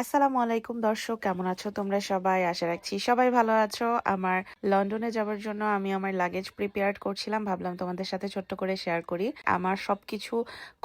আসসালামু আলাইকুম দর্শক, কেমন আছো তোমরা সবাই? আশা রাখছি সবাই ভালো আছো। আমার লন্ডনে যাওয়ার জন্য আমি আমার লাগেজ প্রিপেয়ার করছিলাম, ভাবলাম তোমাদের সাথে ছোট্ট করে শেয়ার করি। আমার সব কিছু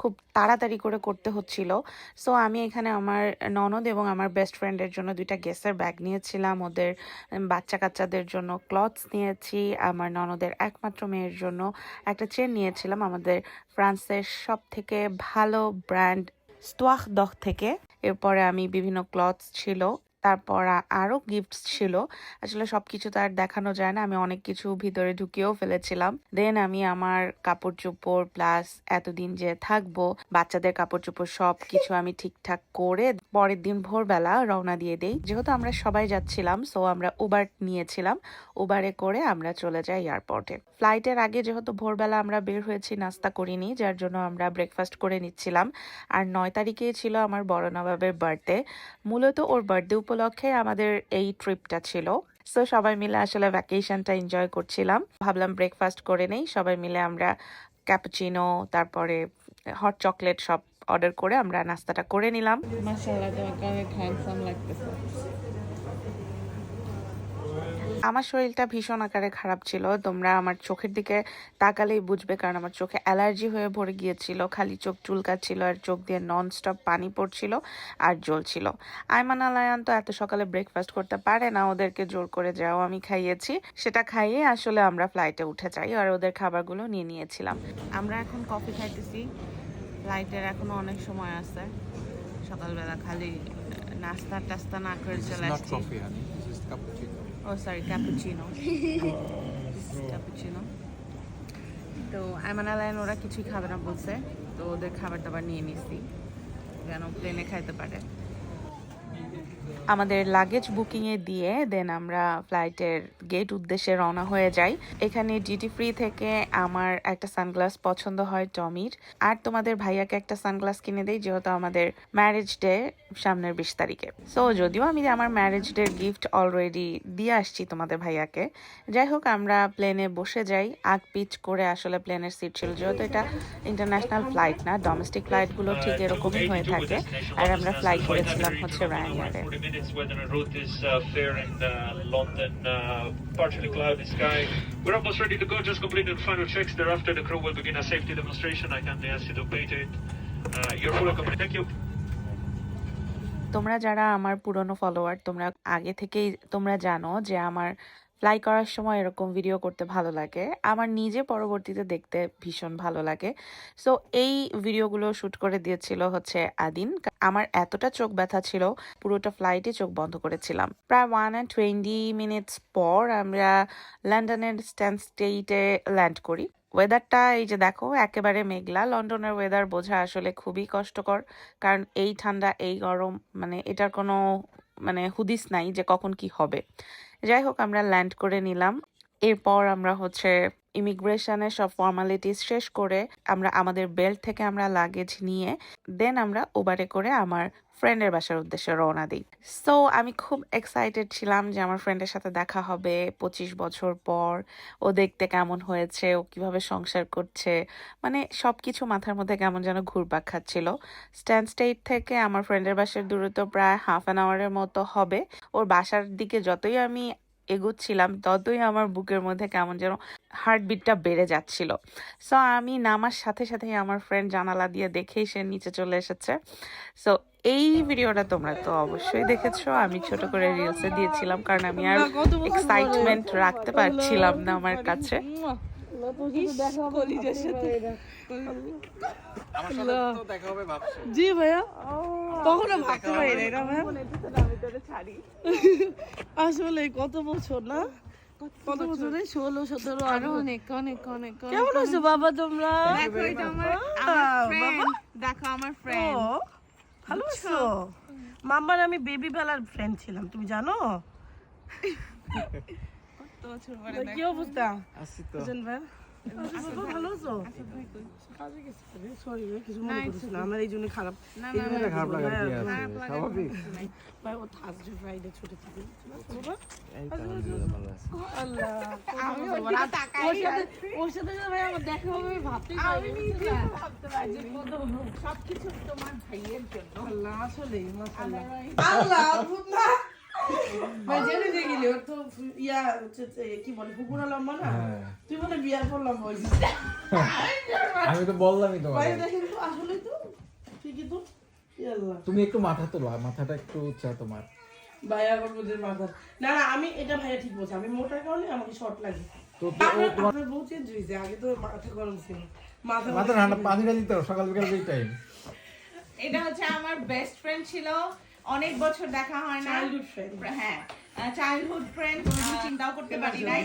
খুব তাড়াতাড়ি করে করতে হচ্ছিল। সো আমি এখানে আমার ননদ এবং আমার বেস্ট ফ্রেন্ডের জন্য দুইটা গেসের ব্যাগ নিয়েছিলাম। ওদের বাচ্চা কাচ্চাদের জন্য ক্লথস নিয়েছি। আমার ননদের একমাত্র মেয়ের জন্য একটা চেন নিয়েছিলাম। আমাদের ফ্রান্সের সব থেকে ভালো ব্র্যান্ড স্টোয়াখ দখ থেকে। এরপরে আমি বিভিন্ন ক্লথস ছিল। তারপর আরও আরও গিফটস ছিল। আসলে সব কিছু তো আর দেখানো যায় না। আমি অনেক কিছু ভিতরে ঢুকিয়েও ফেলেছিলাম। দেন আমি আমার কাপড় চোপড় প্লাস এতদিন যে থাকব, বাচ্চাদের কাপড় চোপড় সব কিছু আমি ঠিকঠাক করে পরের দিন ভোরবেলা রওনা দিয়ে দেই। যেহেতু আমরা সবাই যাচ্ছিলাম সো আমরা উবার নিয়েছিলাম। উবারে করে আমরা চলে যাই এয়ারপোর্টে ফ্লাইটের আগে যেহেতু ভোরবেলা আমরা বের হয়েছি, নাস্তা করিনি, যার জন্য আমরা ব্রেকফাস্ট করে নিচ্ছিলাম। আর নয় তারিখে ছিল আমার বড় নবাবের বার্থডে মূলত ওর বার্থডে উপলক্ষে আমাদের এই ট্রিপটা ছিল। সো সবাই মিলে আসলে ভ্যাকেশনটা এনজয় করছিলাম। ভাবলাম ব্রেকফাস্ট করে নেই। সবাই মিলে আমরা ক্যাপুচিনো তারপরে হট চকলেট সব অর্ডার করে আমরা নাস্তাটা করে নিলাম। আমার শরীরটা ভীষণ আকারে খারাপ ছিল। তোমরা আমার চোখের দিকে তাকালেই বুঝবে কারণ আমার চোখে অ্যালার্জি হয়ে ভরে গিয়েছিল। খালি চোখ চুলকাচ্ছিল আর চোখ দিয়ে নন স্টপ পানি পড়ছিল আর জ্বলছিল। আয়মান আলায়ান তো এত সকালে ব্রেকফাস্ট করতে পারে না ওদেরকে জোর করে যাও আমি খাইয়েছি। সেটা খাইয়ে আসলে আমরা ফ্লাইটে উঠে যাই আর ওদের খাবারগুলো নিয়ে নিয়েছিলাম। আমরা এখন কফি খাইতেছি। ফ্লাইটের এখনও অনেক সময় আছে। সকালবেলা খালি নাস্তা টাস্তা না করে চলে আসছি। Oh, sorry, cappuccino. Cappuccino. তো আইমান আলায়ন ওরা কিছুই খাবে না বলছে তো ওদের খাবার দাবার নিয়ে নিছি যেন প্লেনে খাইতে পারে আমাদের লাগেজ বুকিং এ দিয়ে দেন আমরা ফ্লাইটের গেট উদ্দেশ্যে রওনা হয়ে যাই। এখানে ডিটি ফ্রি থেকে আমার একটা সানগ্লাস পছন্দ হয় টমির। আর তোমাদের ভাইয়াকে একটা সানগ্লাস কিনে দেই, যেহেতু আমাদের ম্যারেজ ডে সামনের বিশ তারিখে। সো যদিও আমি আমার ম্যারেজ ডে গিফট অলরেডি দিয়ে আসছি তোমাদের ভাইয়াকে, যাই হোক, আমরা প্লেনে বসে যাই। আগ পিচ করে আসলে প্লেনের সিট ছিল, যেহেতু এটা ইন্টারন্যাশনাল ফ্লাইট না ডোমেস্টিক ফ্লাইটগুলো ঠিক এরকমই হয়ে থাকে। আর আমরা ফ্লাই করেছিলাম হচ্ছে রায়ানিয়ারে 40 minutes weather route is uh, fair in uh, London, uh, partially cloudy sky. We're almost ready to go, just completed final checks. Thereafter, the crew will begin a safety demonstration. I kindly ask you to pay to it. Uh, you're fully accompanied. Thank you. তোমরা যারা আমার পুরনো follower তোমরা আগে থেকেই তোমরা জানো যে আমার ফ্লাই করার সময় এরকম ভিডিও করতে ভালো লাগে। আমার নিজে পরবর্তীতে দেখতে ভীষণ ভালো লাগে। সো এই ভিডিওগুলো শুট করে দিয়েছিল হচ্ছে আদিন। আমার এতটা চোখ ব্যথা ছিল, পুরোটা ফ্লাইটে চোখ বন্ধ করেছিলাম। প্রায় ওয়ান অ্যান্ড টোয়েন্টি মিনিটস পর আমরা লন্ডনের স্ট্যান্ড স্টেটে ল্যান্ড করি। ওয়েদারটা এই যে দেখো, একেবারে মেঘলা। লন্ডনের ওয়েদার বোঝা আসলে খুবই কষ্টকর। কারণ এই ঠান্ডা, এই গরম মানে এটার কোনো মানে হুদিস নাই যে কখন কি হবে। যাই হোক আমরা ল্যান্ড করে নিলাম। এরপর আমরা হচ্ছে ইমিগ্রেশনের সব ফর্মালিটিস শেষ করে আমরা আমাদের বেল্ট থেকে আমরা লাগেজ নিয়ে দেন আমরা ওবারে করে আমার ফ্রেন্ডের বাসার উদ্দেশ্যে রওনা দিই। সো আমি খুব এক্সাইটেড ছিলাম যে আমার ফ্রেন্ডের সাথে দেখা হবে পঁচিশ বছর পর, ও দেখতে কেমন হয়েছে, ও কীভাবে সংসার করছে মানে সব কিছু মাথার মধ্যে কেমন যেন ঘুরপাক খাচ্ছিল। স্ট্যান্ড স্টেট থেকে আমার ফ্রেন্ডের বাসার দূরত্ব প্রায় হাফ অ্যান আওয়ারের মতো হবে। ওর বাসার দিকে যতই আমি এগোচ্ছিলাম ততই আমার বুকের মধ্যে কেমন যেন হার্টবিটটা বেড়ে যাচ্ছিল। সো আমি নামার সাথে সাথেই আমার ফ্রেন্ড জানালা দিয়ে দেখেই সে নিচে চলে এসেছে। সো এই ভিডিওটা তোমরা তো অবশ্যই দেখেছ। আমি ছোট করে রিলসে দিয়েছিলাম কারণ আমি আর এক্সাইটমেন্ট রাখতে পারছিলাম না আমার কাছে। কলিজার সাথে। আমার সাথে তো দেখা হবে ভাবছি। জি ভাইয়া। কখনো ভাবতে পারি না এটা ভাইয়া আসলে কত বছর না? কত বছর? ষোলো সতেরো আরও অনেক অনেক অনেক কেমন আছো বাবা তোমরা? দেখো আমার আহ, friend। দেখো আমার ফ্রেন্ড ভালো আছো? মাম্মার আমি বেবি বেলার ফ্রেন্ড ছিলাম তুমি জানো? কি অবস্থা? তো। আচ্ছা, ভালো আছো? কাজে গেছি রে, কিছু মনে করিস না, আমার এই জন্য খারাপ। জন্য খারাপ আছে স্বাভাবিক। ভাই, ও Thursday, Friday ছুটি থাকে, বুঝছ না, বাবা? এই তো আলহামদুলিল্লাহ ভালো আছে। আল্লাহ, না? আল্লাহ, ভাই, জেনে যে গেলি, ওর তো ইয়া হচ্ছে কি বলে কুকুরা লম্বা না? হ্যাঁ। তুই বলে বিয়ার পর লম্বা হয়েছিস। আমি তো বললামই তোমাকে। বাইরে দেখেন তো আসলে তো ঠিকই তো। তুমি একটু মাথা তোলো মাথাটা একটু উচ্চা তোমার। ভাইয়া মাথা। না না আমি এটা ভাইয়া ঠিক বলছি। আমি মোটার কারণে আমাকে শর্ট লাগে। তো তোমার বউ চেঞ্জ হয়েছে আগে তো মাথা গরম ছিল। মাথা মাথা ঠান্ডা পানিটা দিতে হবে সকাল বিকাল দুই টাইম এটা হচ্ছে আমার বেস্ট ফ্রেন্ড ছিল। অনেক বছর দেখা হয় না। চাইল্ডহুড ফ্রেন্ড হ্যাঁ চাইল্ডহুড ফ্রেন্ড চিন্তাও করতে পারি নাই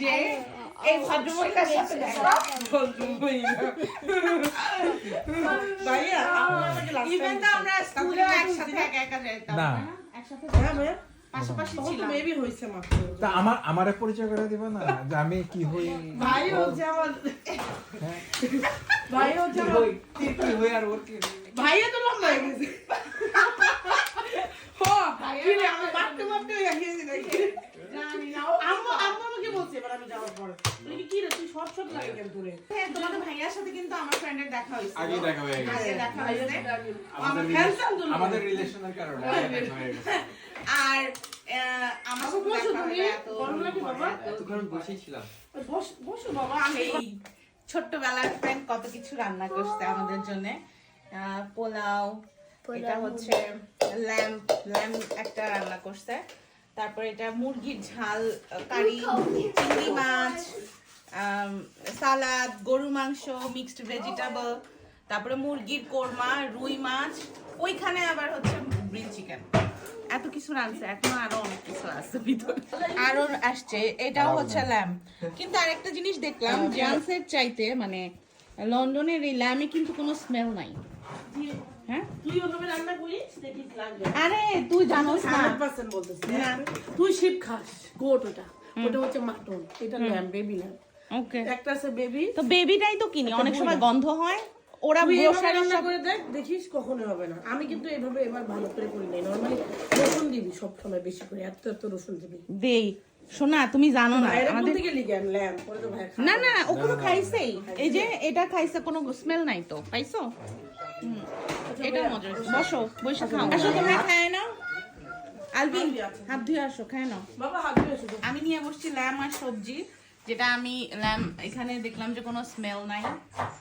যে এই ভদ্রমহিলার সাথে দেখা। ভাইয়া ইভেন তো আমরা স্কুলেও একসাথে একা একা যেতাম না। একসাথে হ্যাঁ পাশাপাশি ছিলাম। হয়েছে মাত্র। তা আমার আমারে পরিচয় করে দিবা না? যে আমি কি হই? ভাই হচ্ছে আমার হ্যাঁ। ভাই হচ্ছে আমার কি কি হই আর ওর কি? ভাইয়া তো লম্বা হয়ে গেছে। হ কি রে আমি বাটতে বাটতে গেছি। নাকি? জানি না আম্মু আম্মু আমাকে বলছে এবার আমি যাওয়ার পরে। বলি কি, কি রে তুই শর্ট শর্ট লাগে কেন তোরে? তোমাদের ভাইয়ার সাথে কিন্তু আমার ফ্রেন্ডের দেখা হয়েছে। আগেই দেখা গেছে। আগে দেখা হয়েছে। আমাদের রিলেশনের কারণে। আর আমার ছোট্টবেলার ফ্রেন্ড কত কিছু রান্না করছে আমাদের জন্য। পোলাও এটা হচ্ছে ল্যাম্প ল্যাম্প একটা রান্না করছে। তারপর এটা মুরগির ঝাল কারি চিংড়ি মাছ সালাদ গরু মাংস মিক্সড ভেজিটেবল তারপরে মুরগির কোরমা রুই মাছ ওইখানে আবার হচ্ছে গ্রিল চিকেন এত কিছু রাঁধছে এখনও আরও অনেক কিছু আছে ভিতরে। আরও আসছে এটাও হচ্ছে ল্যাম্প কিন্তু আরেকটা জিনিস দেখলাম জান্সের চাইতে মানে লন্ডনের এই ল্যামে কিন্তু কোনো স্মেল নাই। হ্যাঁ? তুই ওভাবে রান্না করিস দেখিস লাগবে। আরে তুই জানোস না। বলতেছি তুই শিপ খাস গোট ওটা। ওটা হচ্ছে মাটন এটা ল্যাম বেবি ল্যাম ওকে। একটা আছে বেবি তো বেবিটাই তো কিনি অনেক সময় গন্ধ হয় ওরা গ্রোসারি রান্না করে দেখ দেখিস কখনো হবে না। আমি কিন্তু এভাবে এবার ভালো করে করি নাই। নর্মালি রসুন দিবি সব সময় বেশি করে এত এত রসুন দিবি। দেই। শোনা তুমি জানো না আমাদের বলতে গেলি কেন ল্যাম পরে তো ভাই না না ওগুলো খাইছেই। এই যে এটা খাইছে কোনো স্মেল নাই তো পাইছো? এটা মজা। বসো বসে খাও আসো তোমরা খায় নাও। আলবিন হাত ধুয়ে আসো খায় নাও। বাবা হাত ধুয়ে আমি নিয়ে বসছি ল্যাম আর সবজি যেটা আমি ল্যাম এখানে দেখলাম যে কোনো স্মেল নাই।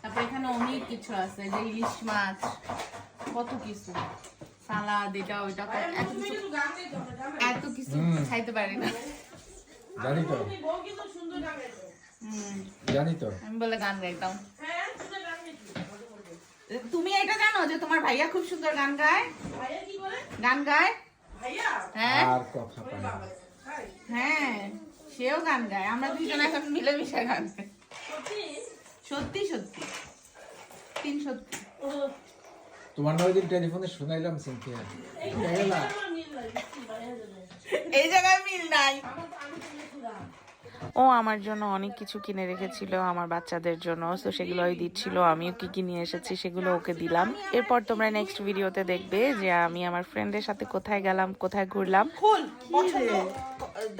তারপর এখানে অনেক কিছু আছে যে ইলিশ মাছ কত কিছু। সালাদ এটা ওইটা কত- এত কিছু এত কিছু খাইতে পারি না। জানি তো। জানি তো। আমি বলে গান গাইতাম। হ্যাঁ। তুমি এটা জানো যে তোমার ভাইয়া খুব সুন্দর গান গায়? ভাইয়া কি করে? গান গায়? ভাইয়া? হ্যাঁ। আর কথা না। হ্যাঁ সেও গান গায়। আমরা দুজন এখন মিলেমিশে গান গাই। সত্যি? সত্যি সত্যি। তিন সত্যি। তোমার নয় দিন টেলিফোনে শুনাইলাম সিনথিয়া। এই জায়গায় মিল নাই ও আমার জন্য অনেক কিছু কিনে রেখেছিল আমার বাচ্চাদের জন্য। তো সেগুলোই দিচ্ছিল আমিও কি কি নিয়ে এসেছি সেগুলো ওকে দিলাম। এরপর তোমরা নেক্সট ভিডিওতে দেখবে যে আমি আমার ফ্রেন্ডের সাথে কোথায় গেলাম কোথায় ঘুরলাম।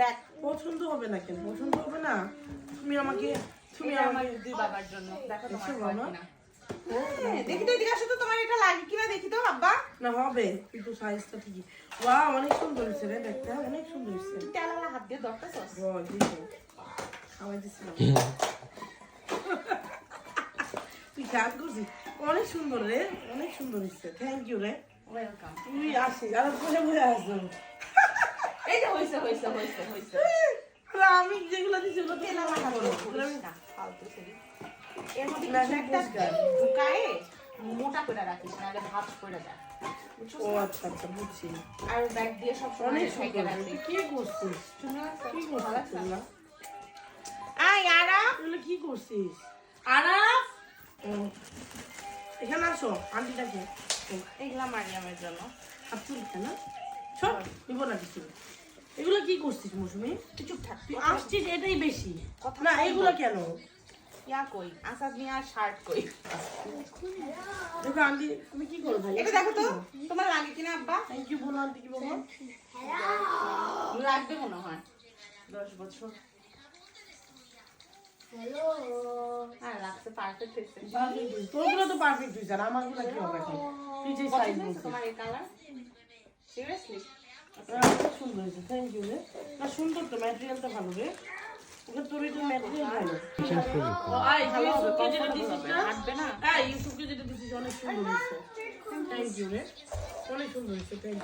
দেখ। পছন্দ হবে না কেন? পছন্দ হবে না? তুমি আমাকে তুমি আমাকে দুই বাবার জন্য। দেখো তোমার। হ্যাঁ, দেখি তো এদিকে আসো তো তোমার এটা লাগে কিনা দেখি তো আব্বা। না হবে। কিন্তু সাইজটা ঠিকই। ওয়া অনেক সুন্দর হয়েছে রে অনেক সুন্দর হয়েছে। তেলালা হাত দিয়ে দরকার বল দিছো দিছিলাম। তুই কাজ করছিস? অনেক সুন্দর রে অনেক সুন্দর হয়েছে। থ্যাংক ইউ রে। ওয়েলকাম তুই আসিস আর বসে বসে আসো এই যে হইছে হইছে হইছে হইছে। আমি যেগুলো দিছি ওগুলো তেলালা হাত। দিয়ে ফালতু। এর মধ্যে কিছু একটা ঢুকায়ে মোটা করে রাখিস নাহলে ভাত করে দেয় ও আচ্ছা আচ্ছা বুঝছি। আর ব্যাগ দিয়ে সব অনেক সুন্দর। কি করছিস? কি করছিস? আয় আরা কি এখানে আসো আন্টিটাকে। এগুলা মারিয়ামের জন্য। আব্দুল কেন সব নিব না কিছু। এগুলো কি করছিস মৌসুমি? তুই চুপ থাক তুই আসছিস এটাই বেশি। কথা না এগুলো কেন? ইয়া কই? আসাদ মিয়া শার্ট কই? দেখো আন্টি তুমি কি করো ভাই এটা দেখো তো তোমার লাগে কিনা আব্বা? থ্যাংক ইউ বলো আন্টি কি বলব? লাগবে মনে হয়। দশ বছর। হ্যাঁ লাগছে পারফেক্ট হয়েছে তোরগুলো তো পারফেক্ট হয়েছে আর আমারগুলো কি হবে এখন? তুই যে সাইজ পছন্দ হয়েছে বলছিস। তোমার এই কালার সিরিয়াসলি সুন্দর হয়েছে থ্যাংক ইউ রে। না সুন্দর তো ম্যাটেরিয়ালটা ভালো রে।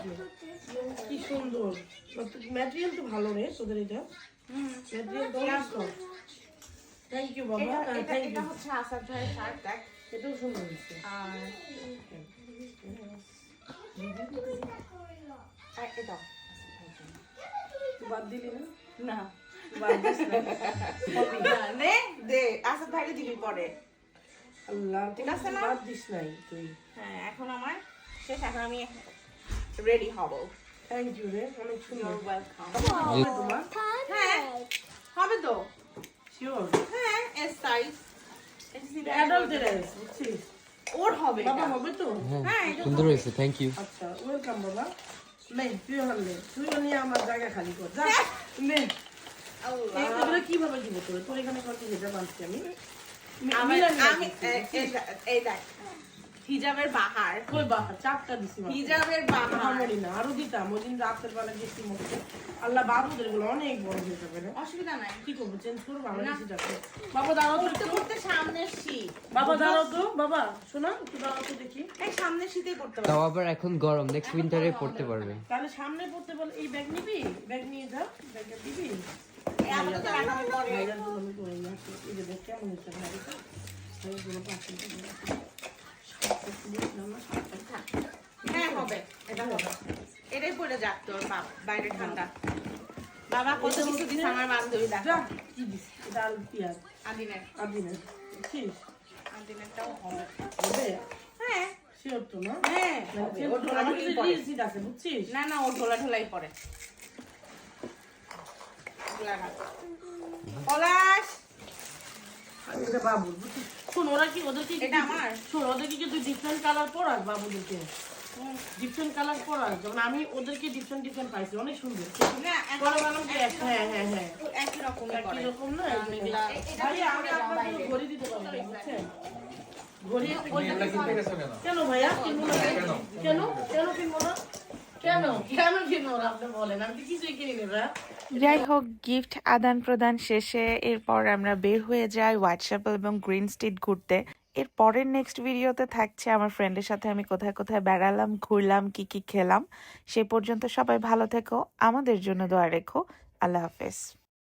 এটা কি সুন্দর ম্যাটেরিয়াল তো ভালো রে তোদের এটা ম্যাটেরিয়াল তো থ্যাংক ইউ বাবা এটা- এটা থ্যাংক ইউ হচ্ছে দেখ এটাও সুন্দর হয়েছে আর আর বাদ দিলি না না না না, নে না? তুই রেডি হব থ্যাংক ইউ রে হবে তো শিওর হ্যাঁ এস সাইজ বুঝছিস ওর হবে বাবা। হবে তো হ্যাঁ সুন্দর হয়েছে থ্যাংক ইউ আচ্ছা ওয়েলকাম বাবা নেই তুইও হারলে তুইও নিয়ে আমার জায়গা খালি কর যা নে কীভাবে দিব তোর তোর এখানে কত হিজাব আনছি আমি? আমি মিলান না আমি কিন্তু, এই- এই দেখ, এই দেখ হিজাবের বাহার। কই বাবা চারটা দিছি হিজাবের বাহার। হারমোনি না আরও দিতাম ওই দিন রাতের বেলা গেছি মধ্যে আল্লাহ বাবুদেরগুলো অনেক বড় হয়ে যাবে অসুবিধা নাই। কি করব? চেঞ্জ করব? আমার বাবা দাঁড়াও তো করতে। শীত। বাবা দাঁড়াও তো। বাবা শোনা একটু দাঁড়াও তো দেখি। এই সামনের শীতেই করতে তাও আবার এখন গরম। নেক্সট উইন্টারে পড়তে পারবে। তাহলে সামনে পড়তে বল এই ব্যাগ নিবি? ব্যাগ নিয়ে যা ব্যাগটা দিবি? হ্যাঁ। হবে এটা হবে এটাই পরে যাক তোর বাপ বাইরে ঠান্ডা বাবা কত কিছু দিস আমার বান্ধবী যা কি দিস এটা পেঁয়াজ আদিনের আদিনের বুঝছিস আদিনেরটাও হবে হবে হ্যাঁ। শিওর তো না। হ্যাঁ ও ঢোলা না না ও ঢোলা ঢোলাই পরে। পলাশ এটা বাবুর শোন ওরা কি ওদেরকে কি- এটা আমার? শোন ওদেরকে কি তুই ডিফারেন্ট কালার পরাস বাবুদেরকে ডিফারেন্ট কালার পরাস যেমন আমি ওদেরকে ডিফারেন্ট ডিফারেন্ট পাইছি অনেক সুন্দর। পরে বললাম কি হ্যাঁ হ্যাঁ হ্যাঁ। একই রকমই একই রকম না। এগুলা- ভাইয়া, আমি আপনাকে ঘড়ি দিতে পারব বুঝছেন? ঘড়ি কেন? ভাইয়া? কিনবো না কেন? কেন কিনবো না? যাই হোক গিফট আদান প্রদান শেষে এরপর আমরা বের হয়ে যাই হোয়াটসঅ্যাপল এবং গ্রিন স্ট্রিট ঘুরতে। এর পরের নেক্সট ভিডিওতে থাকছে আমার ফ্রেন্ডের সাথে আমি কোথায় কোথায় বেড়ালাম, ঘুরলাম, কি কি খেলাম। সে পর্যন্ত সবাই ভালো থেকো, আমাদের জন্য দোয়া রেখো। আল্লাহ হাফেজ।